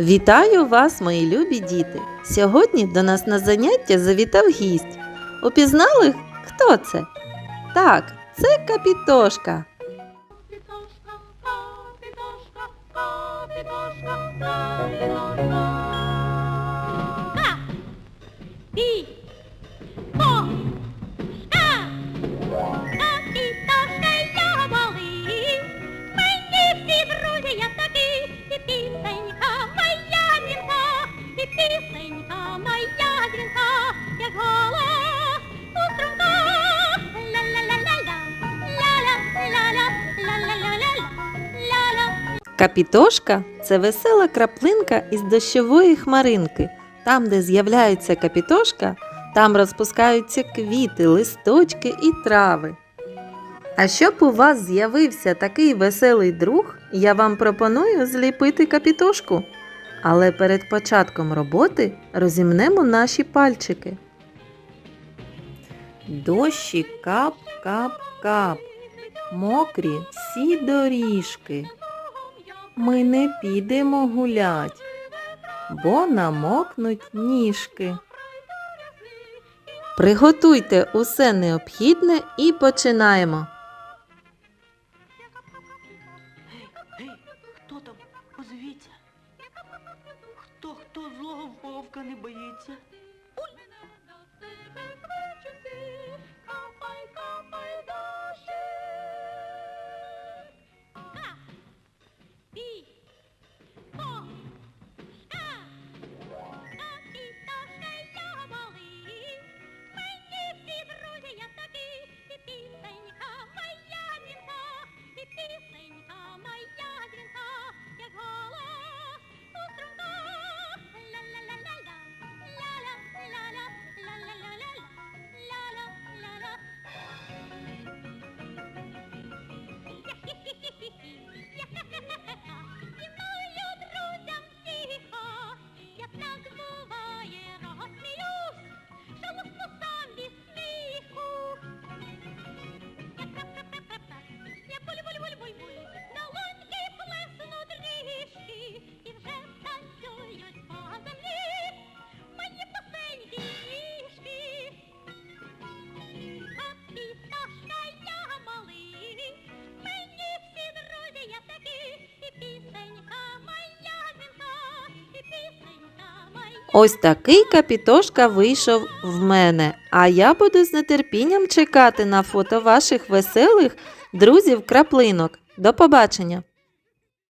Вітаю вас, мої любі діти! Сьогодні до нас на заняття завітав гість. Упізнали, хто це? Так, це капітошка. Капітошка, капітошка, капітошка, капітошка. Капітошка це весела краплинка із дощової хмаринки. Там, де з'являється капітошка, там розпускаються квіти, листочки і трави. А щоб у вас з'явився такий веселий друг, я вам пропоную зліпити капітошку. Але перед початком роботи розімнемо наші пальчики. Дощі кап, кап, кап, мокрі всі доріжки. Ми не підемо гулять, бо намокнуть ніжки. Приготуйте усе необхідне і починаємо. Гей, хто там? Хто хто злого вовка не боїться? Ось такий капітошка вийшов в мене. А я буду з нетерпінням чекати на фото ваших веселих друзів краплинок. До побачення!